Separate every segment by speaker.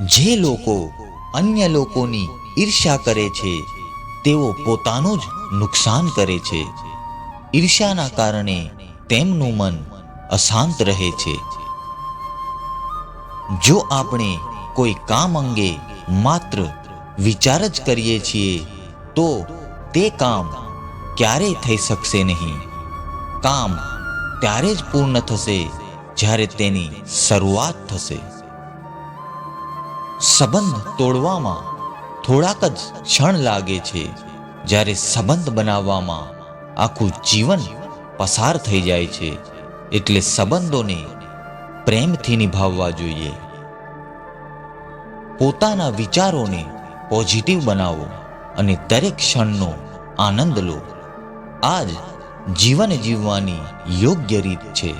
Speaker 1: જે લોકો અન્ય લોકોની ઈર્ષ્યા કરે છે, તેઓ પોતાનું જ નુકસાન કરે છે. ઈર્ષ્યાના કારણે તેમનું મન અશાંત રહે છે. જો આપણે કોઈ કામ અંગે માત્ર વિચાર જ કરીએ છીએ, તો તે કામ ક્યારેય થઈ શકશે નહીં? કામ ત્યારે જ પૂર્ણ થશે જ્યારે તેની શરૂઆત થશે. સંબંધ તોડવામાં થોડાક જ ક્ષણ લાગે છે. જ્યારે સંબંધ બનાવવામાં આખું જીવન પસાર થઈ જાય છે, એટલે સંબંધોને પ્રેમથી નિભાવવા જોઈએ. પોતાના વિચારોને પોઝિટિવ બનાવો અને દરેક ક્ષણનો આનંદ લો. આ જ જીવન જીવવાની યોગ્ય રીત છે.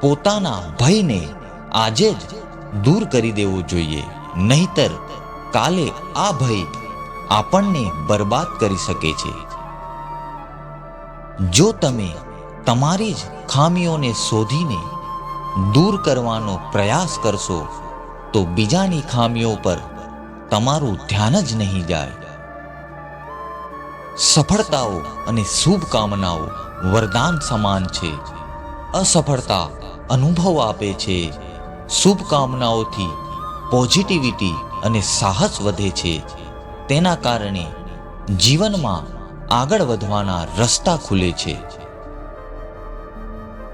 Speaker 1: પોતાના ભયને આજે જ દૂર કરી દેવો જોઈએ. નહીતર કાલે આ ભય આપણને બરબાદ કરી શકે છે. જો તમે તમારી જ ખામીઓને શોધીને દૂર કરવાનો પ્રયાસ કરશો, તો બીજાની ખામીઓ પર તમારું ધ્યાન જ નહીં જાય. સફળતાઓ અને શુભકામનાઓ વરદાન સમાન છે. અસફળતા અનુભવ આપે છે. શુભકામનાઓથી પોઝિટિવિટી અને સાહસ વધે છે. તેના કારણે જીવનમાં આગળ વધવાના રસ્તા ખુલે છે.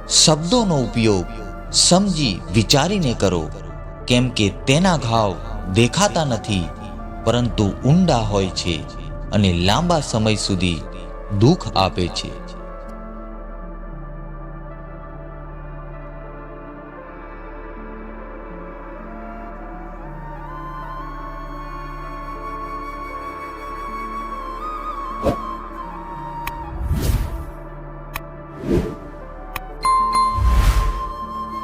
Speaker 1: શબ્દોનો ઉપયોગ સમજી વિચારીને કરો, કેમ કે તેના ઘાવ દેખાતા નથી, પરંતુ ઊંડા હોય છે અને લાંબા સમય સુધી દુઃખ આપે છે.